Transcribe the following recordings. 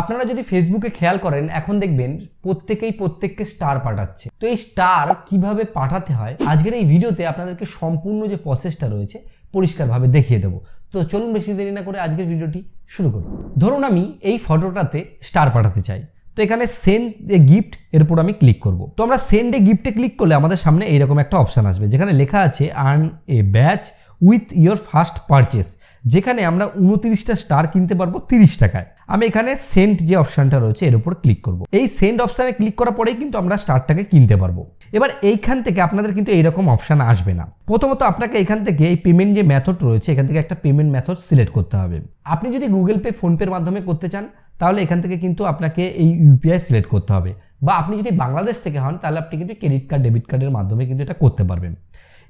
আপনারা যদি ফেসবুকে খেয়াল করেন, এখন দেখবেন প্রত্যেকেই প্রত্যেককে স্টার পাঠাচ্ছে। তো এই স্টার কীভাবে পাঠাতে হয়? আজকের এই ভিডিওতে আপনাদেরকে সম্পূর্ণ যে প্রসেসটা রয়েছে, পরিষ্কারভাবে দেখিয়ে দেবো। তো চলুন বেশি দেরি না করে আজকের ভিডিওটি শুরু করি ধরুন আমি এই ফটোটাতে স্টার পাঠাতে চাই। তো এখানে সেন্ড এ গিফট এর উপর আমি ক্লিক করব। তো আমরা সেন্ড এ গিফটে ক্লিক করলে আমাদের সামনে এইরকম একটা অপশান আসবে, যেখানে লেখা আছে earn a badge with your first purchase যেখানে আমরা উনত্রিশটা স্টার কিনতে পারব তিরিশ টাকায়। আমি এখানে সেন্ট যে অপশানটা রয়েছে, এর উপর ক্লিক করব। এই সেন্ট অপশানে ক্লিক করার পরেই কিন্তু আমরা স্টারটাকে কিনতে পারব। এবার এইখান থেকে আপনাদের কিন্তু এইরকম অপশান আসবে না। প্রথমত আপনাকে এখান থেকে এই পেমেন্ট যে মেথড রয়েছে, এখান থেকে একটা পেমেন্ট মেথড সিলেক্ট করতে হবে। আপনি যদি গুগল পে ফোনপের মাধ্যমে করতে চান তাহলে এখান থেকে কিন্তু আপনাকে এই ইউপিআই সিলেক্ট করতে হবে। বা আপনি যদি বাংলাদেশ থেকে হন, তাহলে আপনি কিন্তু ক্রেডিট কার্ড ডেবিট কার্ডের মাধ্যমে কিন্তু এটা করতে পারবেন।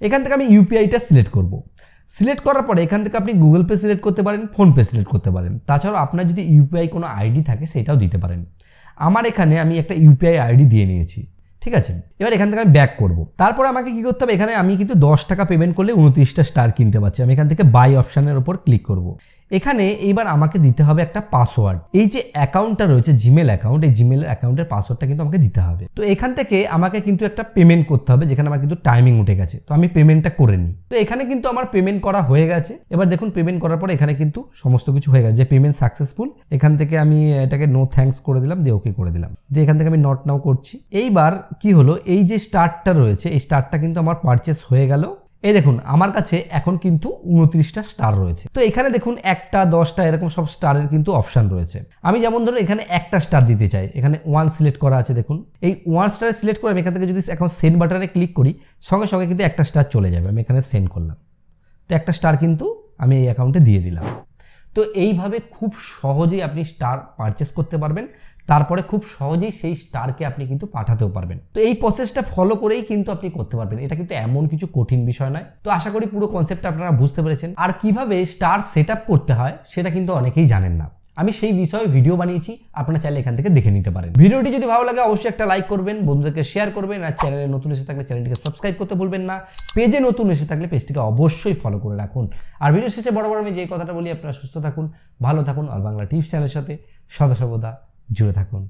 এখান থেকে আমি ইউপিআইটা সিলেক্ট করব। সিলেক্ট করার পরে এখান থেকে আপনি গুগল পে সিলেক্ট করতে পারেন ফোনপে সিলেক্ট করতে পারেন। তাছাড়াও আপনার যদি ইউপিআই কোনো আইডি থাকে, সেটাও দিতে পারেন। আমার এখানে আমি একটা ইউপিআই আইডি দিয়ে নিয়েছি। ঠিক আছে? এবার এখান থেকে আমি ব্যাক করব। তারপর আমাকে কি করতে হবে? এখানে আমি কিন্তু দশ টাকা পেমেন্ট করলে উনত্রিশটা স্টার কিনতে পারছি। আমি এখান থেকে বাই অপশানের উপর ক্লিক করব। এখানে এইবার আমাকে দিতে হবে একটা পাসওয়ার্ড এই যে অ্যাকাউন্টটা রয়েছে জিমেল অ্যাকাউন্ট এই জিমেল অ্যাকাউন্টের পাসওয়ার্ডটা কিন্তু আমাকে দিতে হবে। তো এখান থেকে আমাকে কিন্তু একটা পেমেন্ট করতে হবে, যেখানে আমার কিন্তু টাইমিং উঠে গেছে। তো আমি পেমেন্টটা করে নিই। তো এখানে কিন্তু আমার পেমেন্ট করা হয়ে গেছে। এবার দেখুন পেমেন্ট করার পর এখানে কিন্তু সমস্ত কিছু হয়ে গেছে। যে পেমেন্ট সাকসেসফুল এখান থেকে আমি এটাকে নো থ্যাঙ্কস করে দিলাম, দিয়ে ওকে করে দিলাম। যে এখান থেকে আমি নট নাও করছি। এইবার কি হলো? এই যে স্টারটা রয়েছে, এই স্টারটা কিন্তু আমার পারচেস হয়ে গেল। এই দেখুন, আমার কাছে এখন কিন্তু উনত্রিশটা স্টার রয়েছে। তো এখানে দেখুন, একটা, দশটা, এরকম সব স্টারের কিন্তু অপশান রয়েছে। আমি যেমন ধরুন, এখানে একটা স্টার দিতে চাই। এখানে ওয়ান সিলেক্ট করা আছে, দেখুন। এই ওয়ান স্টারে সিলেক্ট করে আমি এখান থেকে যদি এখন সেন্ড বাটনে ক্লিক করি, সঙ্গে সঙ্গে কিন্তু একটা স্টার চলে যাবে। আমি এখানে সেন্ড করলাম। তো একটা স্টার কিন্তু আমি এই অ্যাকাউন্টে দিয়ে দিলাম। তো এইভাবে খুব সহজেই আপনি স্টার পারচেস করতে পারবেন। তারপরে খুব সহজেই সেই স্টারকে আপনি কিন্তু পাঠাতেও পারবেন। তো এই প্রসেসটা ফলো করেই কিন্তু আপনি করতে পারবেন। এটা কিন্তু এমন কিছু কঠিন বিষয় নয়। তো আশা করি পুরো কনসেপ্টটা আপনারা বুঝতে পেরেছেন। আর কীভাবে স্টার সেট করতে হয়, সেটা কিন্তু অনেকেই জানেন না। আমি সেই বিষয়ে ভিডিও বানিয়েছি, আপনারা চাইলে এখান থেকে দেখে নিতে পারেন। ভিডিওটি যদি ভালো লাগে, অবশ্যই একটা লাইক করবেন, বন্ধুদেরকে শেয়ার করবেন, আর চ্যানেলে নতুন এসে থাকলে চ্যানেলটিকে সাবস্ক্রাইব করতে ভুলবেন না। পেজে নতুন এসে থাকলে পেজটিকে অবশ্যই ফলো করে রাখুন। আর ভিডিও শেষে বড় বড় আমি যে কথাটা বলি, আপনারা সুস্থ থাকুন, ভালো থাকুন, আর বাংলা টিপস চ্যানেলের সাথে সদা সর্বদা জুড়ে থাকুন।